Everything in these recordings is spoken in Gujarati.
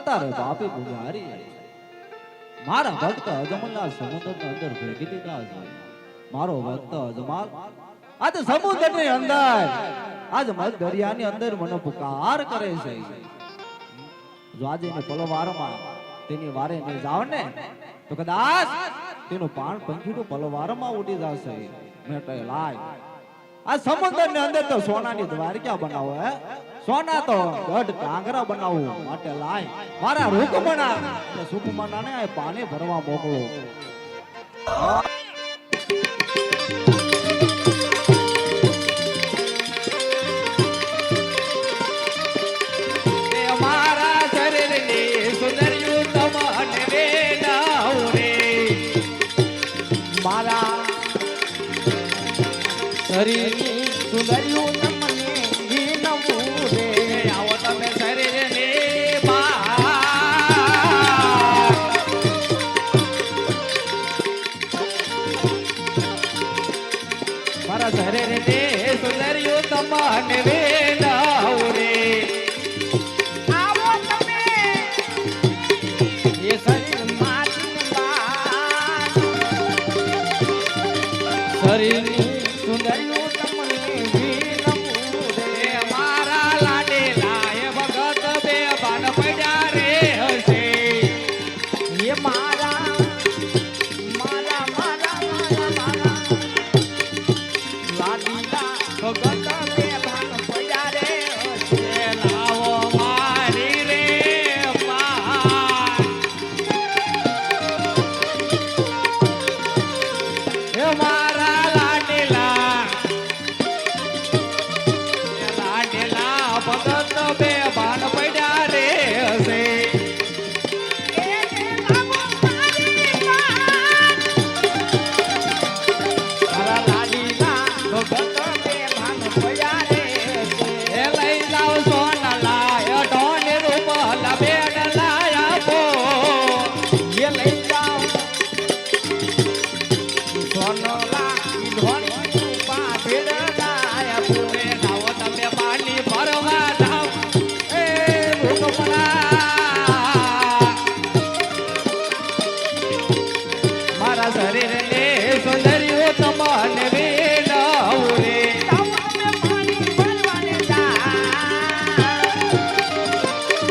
અતારે બાપે ગુજારી મારા ભક્ત અજમલના સમુદ્રની અંદર ભેગી દીધા છે. મારો ભક્ત અજમાલ, આજે સમુદ્રની અંદર, આજ મત દરિયાની અંદર મને પુકાર કરે છે. જો આજે એને પલવારમાં તેની વારે નહીં જાવ ને, તો કદાચ તેનું પાણ પલવારમાં ઉડી જશે. મેં લાય. આ સમુદ્રની અંદર તો સોનાની ક્યાં બનાવો, હે? સોના તો ગઢ ડાંગરા બનાવવા માટે લાય. મારા રૂકમણા. અને સુકમણાને આ પાને ભરવા મોકલો. મારા શરીર ધરે રે સુંદર્યું તમને વે. ભગત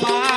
Mama.